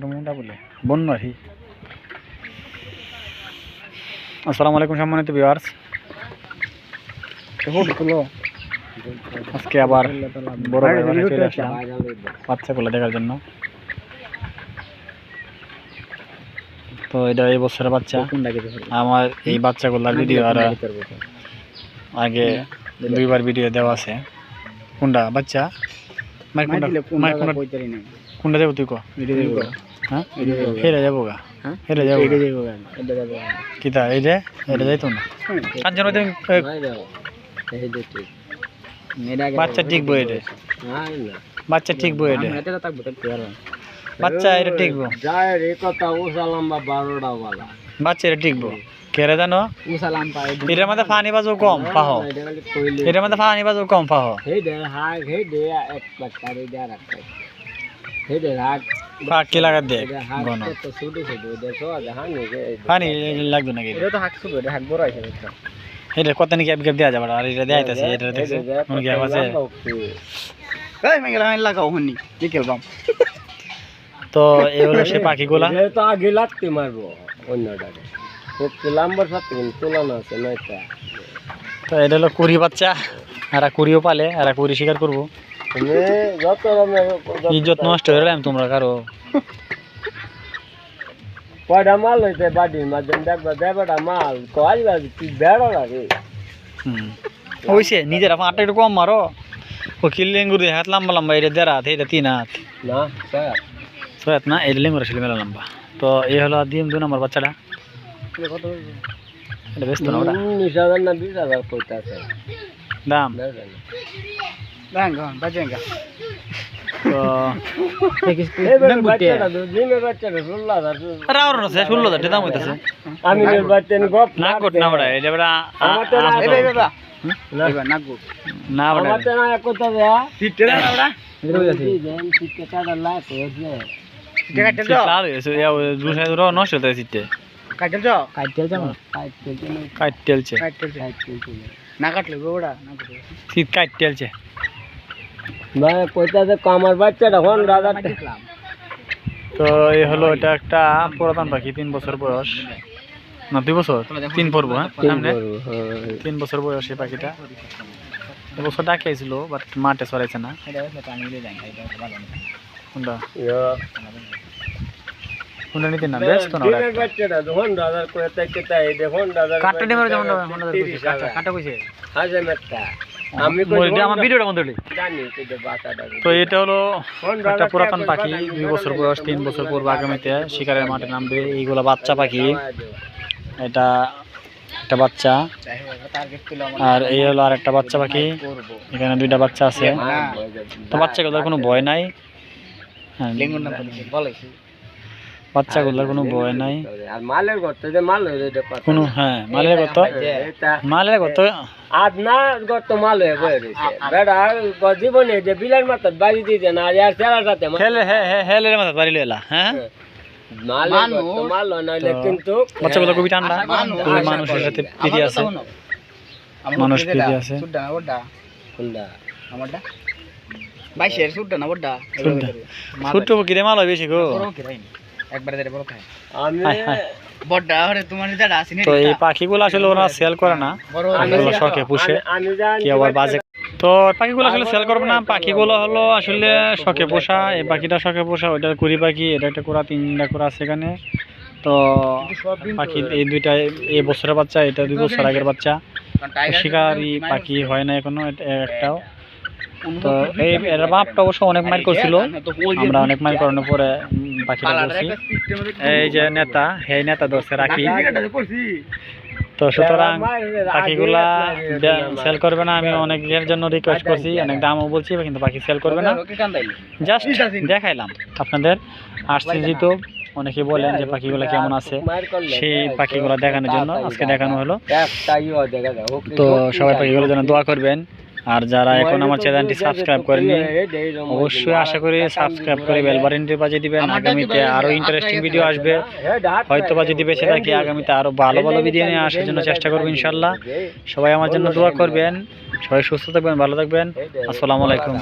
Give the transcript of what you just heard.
কোনটা বলে? বন্যারি আসসালামু আলাইকুম সম্মানিত ভিউয়ার্স আজকে আবার বড় ভাই চলে আসলাম বাচ্চাগুলো দেখার জন্য। তো এটা এই বছরের বাচ্চা। আমার এই বাচ্চাগুলোর ভিডিও আর আগে দুইবার ভিডিও দেওয়া আছে। কোনটা? বাচ্চা? কোনটা দেবো তুই কো? হ্যাঁ? হেরে যাব গা। হেরে যাব এটা যাইতো না। কার জন্য তুমি বাচ্চা ঠিক বই এটা। বাচ্চা ঠিক বই এটা। বাচ্চা এটা বাচ্চা এটা কেরে জানো? এটার মধ্যে পানি বাজু কম পাহ। এটার মধ্যে পানি বাজু কম পাহ। হে দে? দে এক বাচ্চা রে দে রাখতে হে দে হাগ পাক কি লাগা গণ দেখা নেই পানি লাগবে নাকি? এটা তো হাগ ছোট হাগ বড় আছে এটা কত নাকি গ্যাপ গ্যাপ দেওয়া যাবে আর এটা এটা দেখছে কোন গ্যাপ আছে। এই মেগলা আমি লাগাও হনি বাম তো এই হলো সে পাখিগুলা এটা তো আগে লাগতে মারবো অন্যটাকে। খুব লম্বা সাথে কিন্তু তুলনা আছে নয়টা। তো এটা হলো কুড়ি বাচ্চা আর কুড়িও পালে আর কুড়ি শিকার করব। ইজ্জত নষ্ট হয়ে গেলাম তোমরা কারও। কয়টা মাল হইতে বাড়ির মাধ্যমে দেখবা দেবাটা মাল কয় বাজে তুই বেড়ো লাগে। হুম। হইছে নিজের আপা আটটা একটু কম মারো। ও কি লেঙ্গুর হাত লম্বা লম্বা এটা দেড় হাত এটা তিন হাত। না স্যার হাত। না এটা লেঙ্গুর ছিল মেলা লম্বা। তো এই হলো দিম দু নম্বর বাচ্চাটা। এটা ব্যস্ত না ওটা? উনিশ হাজার না বিশ হাজার কইতাছে। দাম? তো রাওর আছে ষোলো হাজার দাম হইতেছে আমি নির্বাচন গপ না কট না ওটা এটা বেটা আমার তো না কাটল যাও ভাই কইতাছে কামার বাচ্চাটা হন দাদা। তো এই হলো এটা একটা পুরাতন পাখি তিন বছর বয়স। না দুই বছর? তিন পড়ব হ্যাঁ? সামনে? তিন বছর বয়স এই পাখিটা। এবছর ডাকে আইছিল বাট মাঠে সরাইছে না। কোনটা কোনটা নিতে না ব্যস্ত না কাটটা যেমন কাটা কইছে হাজে মেটা আমি কই মোর- আমার ভিডিওটা বন্ধ হলি। জানি তুই যে বাচ্চাটা তো এটা হলো একটা পুরাতন পাখি দুই বছর বয়স তিন বছর আগামীতে শিকারের মাঠে নামবে। এইগুলো বাচ্চা পাখি। এটা একটা বাচ্চা। আর এই হলো আর একটা বাচ্চা পাখি। এখানে দুইটা বাচ্চা আছে। তো বাচ্চাগুলোর কোনো ভয় নাই। হ্যাঁ। বাচ্চাগুলোর কোনো ভয় নাই। আর মালের গর্ত যে মাল হয়ে যায় কোনো হ্যাঁ মালের এটা মালের গত আজ না গর্ত মাল হয়ে বয়ে রয়েছে বেড়া জীবনে যে বিলার মাথার বাড়ি দিতে না আর আর সেরার সাথে হেলে হে হে হেলের মাথা বাড়ি এলা হ্যাঁ? মাল হয় নইলে কিন্তু বাচ্চাগুলো খুবই ঠান্ডা। মানুষের সাথে আছে। মানুষ আছে। কিরে। মাল হয় বেশি গো? আমি হায় হায়। তো এই পাখিগুলো আসলে ওরা সেল করে না। শখে পুষে। আমি কি আবার বাজে তো পাখিগুলো আসলে সেল করবে না। পাখিগুলো হলো আসলে শখে পোষা। এই পাখিটা শখে পোষা ওইটা কুড়ি পাখি এটা একটা কোরা তিনটা কোরা আছে এখানে। তো পাখি এই দুইটা এই বছরের বাচ্চা এটা দুই বছর আগের বাচ্চা। শিকারি পাখি হয় না এখনও একটাও। তো এই এর বাপটা অবশ্য অনেক মাইল করছিল। আমরা অনেক মাইল করানোর পরে পাখিটা এই যে নেতা এই নেতা ধরছে রাখি তো সুতরাং পাখিগুলা সেল করবে না আমি অনেকের জন্য রিকোয়েস্ট করছি অনেক দামও বলছি কিন্তু পাখি সেল করবে না। জাস্ট দেখাইলাম আপনাদের আসছে যেহেতু অনেকে বলেন যে পাখিগুলো কেমন আছে সেই পাখিগুলো দেখানোর জন্য আজকে দেখানো হলো। তো সবাই পাখিগুলোর জন্য দোয়া করবেন। আর যারা এখন আমার চ্যানেলটি সাবস্ক্রাইব করেনি অবশ্যই আশা করি সাবস্ক্রাইব করে বেল বাটনটি বাজিয়ে দিবেন। আগামীতে আরও ইন্টারেস্টিং ভিডিও আসবে। হয়তো বা যদি বেঁচে থাকি আগামীতে আরও ভালো ভালো ভিডিও নিয়ে আসার জন্য চেষ্টা করব ইনশাল্লাহ সবাই আমার জন্য দোয়া করবেন। সবাই সুস্থ থাকবেন ভালো থাকবেন। আসসালামু আলাইকুম।